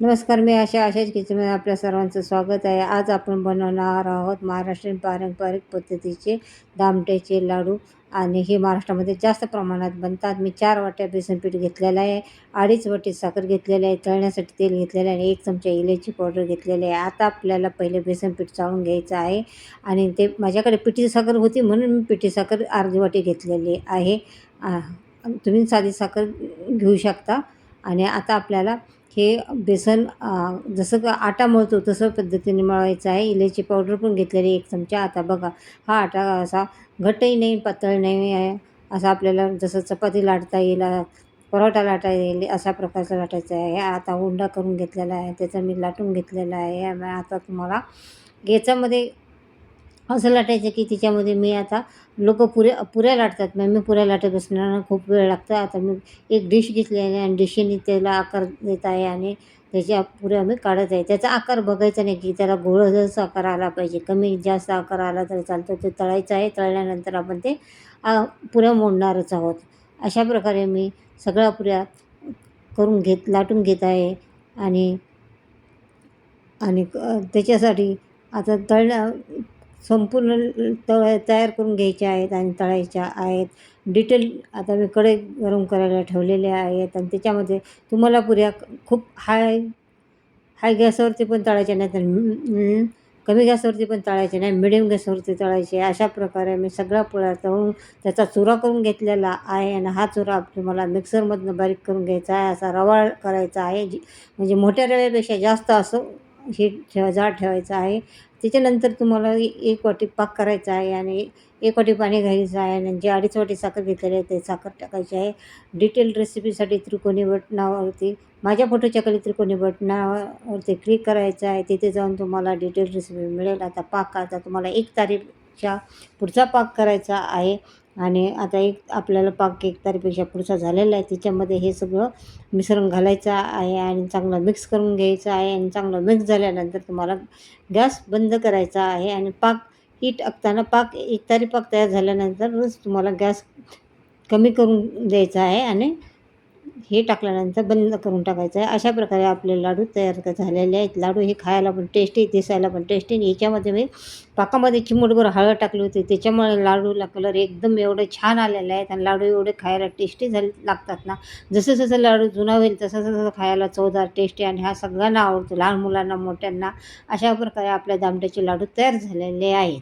नमस्कार मी आशा आशाच किचनमध्ये आपल्या सर्वांचं स्वागत आहे. आज आपण बनवणार आहोत महाराष्ट्रीयन पारंपरिक पद्धतीचे दामट्याचे लाडू आणि हे महाराष्ट्रामध्ये जास्त प्रमाणात बनतात. मी चार वाट्या बेसन पीठ घेतलेलं आहे अडीच वाटी साखर घेतलेलं आहे तळण्यासाठी तेल घेतलेलं आहे आणि एक चमचा इलायची पावडर घेतलेली आहे. आता आपल्याला पहिले बेसन पीठ चाळून घ्यायचं आहे आणि ते माझ्याकडे पिठी साखर होती म्हणून मी पिठी साखर अर्धी वाटी घेतलेली आहे. तुम्ही साधी साखर घेऊ शकता आणि आता आपल्याला हे बेसन जसं का आटा मळतो तसं पद्धतीने मळायचं आहे. इलायची पावडर पण घेतलेली एक चमचा. आता बघा हा आटा असा घट्टही नाही पातळ नाही आहे. असा आपल्याला जसं चपाती लाटता येईल परोठा लाटा येईल अशा प्रकारचा लाटायचा आहे. आता उंडा करून घेतलेला आहे त्याचा मी लाटून घेतलेला आहे. आता तुम्हाला याच्यामध्ये असं लाटायचं की तिच्यामध्ये मी आता लोक पुऱ्या पुऱ्या लाटतात. मग मी पुऱ्या लाटत बसणार खूप वेळ लागतो. आता मी एक डिश घेतली आहे आणि डिशेने त्याला आकार देत आहे आणि त्याच्या पुऱ्या मी काढत आहे. त्याचा आकार बघायचा नाही की त्याला गोळच आकार आला पाहिजे कमी जास्त आकार आला तरी चालतं. ते तळायचं आहे. तळल्यानंतर आपण ते पुऱ्या मोडणारच आहोत. अशा प्रकारे मी सगळ्या पुऱ्या करून घेत लाटून घेत आहे आणि आणि त्याच्यासाठी आता तळण्या संपूर्ण तळ तयार करून घ्यायच्या आहेत आणि तळायच्या आहेत. डिटेल आता मी कडे गरम करायला ठेवलेले आहेत आणि त्याच्यामध्ये तुम्हाला पुऱ्या खूप हाय हाय गॅसवरती पण तळायच्या नाही तर कमी गॅसवरती पण तळायचे नाही मिडियम गॅसवरती तळायचे. अशा प्रकारे मी सगळा पोळ्या तळून त्याचा चुरा करून घेतलेला आहे आणि हा चुरा तुम्हाला मिक्सरमधनं बारीक करून घ्यायचा आहे. असा रवाळ करायचा आहे. जी म्हणजे मोठ्या रव्यापेक्षा जास्त असं हे ठेवा जाड ठेवायचं आहे. त्याच्यानंतर तुम्हाला एक वाटी पाक करायचा आहे आणि एक वाटी पाणी घ्यायचं आहे आणि जे अडीच वाटी साखर घेतलेली आहे ते साखर टाकायची आहे. डिटेल रेसिपीसाठी त्रिकोणी बटनावरती माझ्या फोटोच्या खाली त्रिकोणी बटनावरती क्लिक करायचं आहे. तिथे जाऊन तुम्हाला डिटेल रेसिपी मिळेल. आता पाक आता तुम्हाला एक तारीखच्या पुढचा पाक करायचा आहे. आणि आता एक आपल्याला पाक एक तारीपेक्षा पुढचा झालेला आहे. त्याच्यामध्ये हे सगळं मिश्रण घालायचं आहे आणि चांगलं मिक्स करून घ्यायचं आहे आणि चांगलं मिक्स झाल्यानंतर तुम्हाला गॅस बंद करायचा आहे आणि पाक ही टाकताना पाक एक तारी पाक तयार झाल्यानंतरच तुम्हाला गॅस कमी करून द्यायचा आहे आणि हे टाकल्यानंतर बंद करून टाकायचं. आहे अशा प्रकारे आपले लाडू तयार झालेले आहेत. लाडू हे खायला पण टेस्टी दिसायला पण टेस्टी आणि याच्यामध्ये मी पाकामध्ये चिमटभर हळद टाकली होती. त्याच्यामुळे लाडूला कलर एकदम एवढं छान आलेलं आहेत आणि लाडू एवढे खायला टेस्टी झाले लागतात ना. जसं जसं लाडू जुना होईल तसं तसं खायला चवदार टेस्टी आणि हा सगळ्यांना आवडतो. लहान मुलांना मोठ्यांना अशा प्रकारे आपल्या दामट्याचे लाडू तयार झालेले आहेत.